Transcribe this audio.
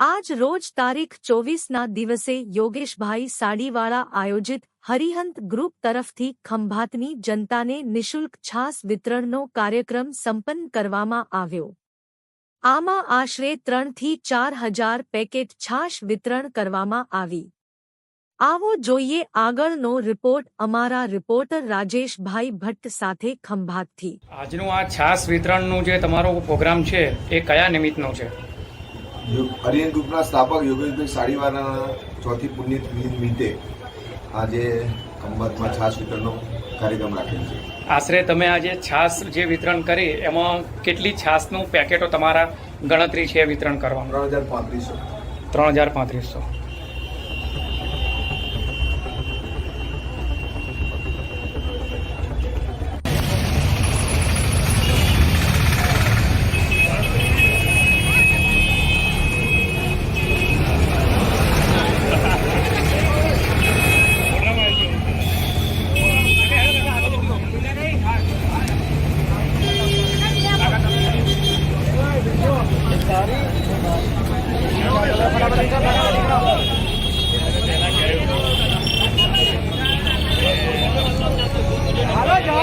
આજ રોજ તારીખ ચોવીસના દિવસે યોગેશભાઈ સાડીવાળા આયોજિત હરિહંત ગ્રુપ તરફથી ખંભાતની જનતાને નિઃશુલ્ક છાસ વિતરણનો કાર્યક્રમ સંપન્ન કરવામાં આવ્યો. આમાં આશરે ત્રણથી ચાર હજાર પેકેટ છાશ વિતરણ કરવામાં આવી. આવો જોઈએ આગળનો રિપોર્ટ અમારા રિપોર્ટર રાજેશભાઈ ભટ્ટ સાથે ખંભાતથી. આજનું આ છાસ વિતરણનું જે તમારો પ્રોગ્રામ છે, એ કયા નિમિત્તનો છે? હરિયન ગ્રુપના સ્થાપક યોગેશભાઈ સાડીવાલાના ચોથી પુણ્યતિથિ નિમિત્તે આજે ખંભાતમાં છાસ વિતરણનો કાર્યક્રમ રાખેલ છે. આશરે તમે આજે છાસ જે વિતરણ કરી એમાં કેટલી છાસનું પેકેટો તમારા ગણતરી છે વિતરણ કરવાનું? ત્રણ હજાર પાંત્રીસો. ત્રણ હજાર પાંત્રીસો. التاريخ.